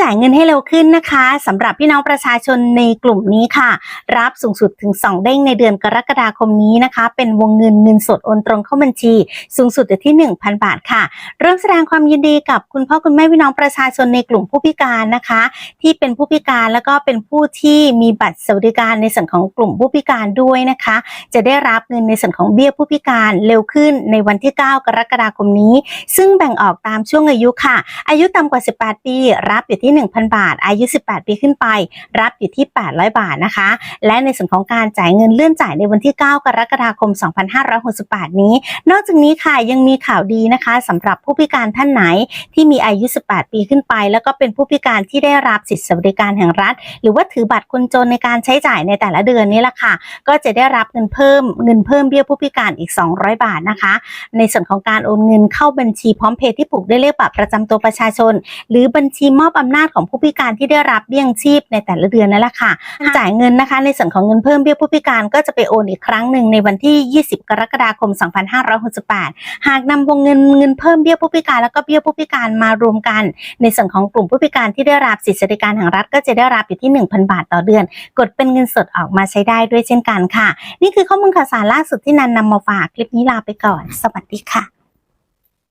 จ่ายเงินให้เร็วขึ้นนะคะสำหรับพี่น้องประชาชนในกลุ่มนี้ค่ะ รับสูงสุดถึง 2 เด้งในเดือนกรกฎาคมนี้นะคะ เป็นวงเงินเงินสดโอนตรงเข้าบัญชี สูงสุดอยู่ที่ 1,000 บาทค่ะ เริ่มแสดงความยินดีกับคุณพ่อคุณแม่พี่น้องประชาชนในกลุ่มผู้พิการนะคะ ที่เป็นผู้พิการแล้วก็เป็นผู้ที่มีบัตรสวัสดิการในส่วนของกลุ่มผู้พิการด้วยนะคะ จะได้รับเงินในส่วนของเบี้ยผู้พิการเร็วขึ้นในวันที่ 9 กรกฎาคมนี้ ซึ่งแบ่งออกตามช่วงอายุค่ะ อายุต่ำกว่า 18 ปี รับอยู่ที่1,000 บาท อายุ 18 ปีขึ้นไป รับอยู่ที่ 800 บาทนะคะ และในส่วนของการจ่ายเงินเลื่อนจ่ายในวันที่ 9 กรกฎาคม 2568 นี้ นอกจากนี้ค่ะยังมีข่าวดีนะคะสำหรับผู้พิการท่านไหนที่มีอายุ 18 ปีขึ้นไป แล้วก็เป็นผู้พิการที่ได้รับสิทธิสวัสดิการแห่งรัฐ หรือว่าถือบัตรคนจนในการใช้จ่ายในแต่ละเดือนนี้แหละค่ะ ก็จะได้รับเงินเพิ่มเงินเพิ่มเบี้ยผู้พิการอีก 200 บาทนะคะ ในส่วนของการโอนเงินเข้าบัญชีพร้อมเพย์ที่ผูกด้วยเลขบัตรประจำตัวประชาชน หรือบัญชีมอบอำนาจของผู้พิการที่ได้รับเบี้ยยังชีพในแต่ละเดือนนั่นแหละค่ะ จ่ายเงินนะคะในส่วนของเงินเพิ่มเบี้ยผู้พิการก็จะไปโอนอีกครั้งหนึ่งในวันที่ 20 กรกฎาคม 2568 หากนำวงเงินเงินเพิ่มเบี้ยผู้พิการแล้วก็เบี้ยผู้พิการมารวมกัน ในส่วนของกลุ่มผู้พิการที่ได้รับสิทธิสวัสดิการแห่งรัฐก็จะได้รับอยู่ที่ 1,000 บาทต่อเดือน กดเป็นเงินสดออกมาใช้ได้ด้วยเช่นกันค่ะ นี่คือข้อมูลข่าวสารล่าสุดที่นันนำมาฝากคลิปนี้ลาไปก่อน สวัสดีค่ะ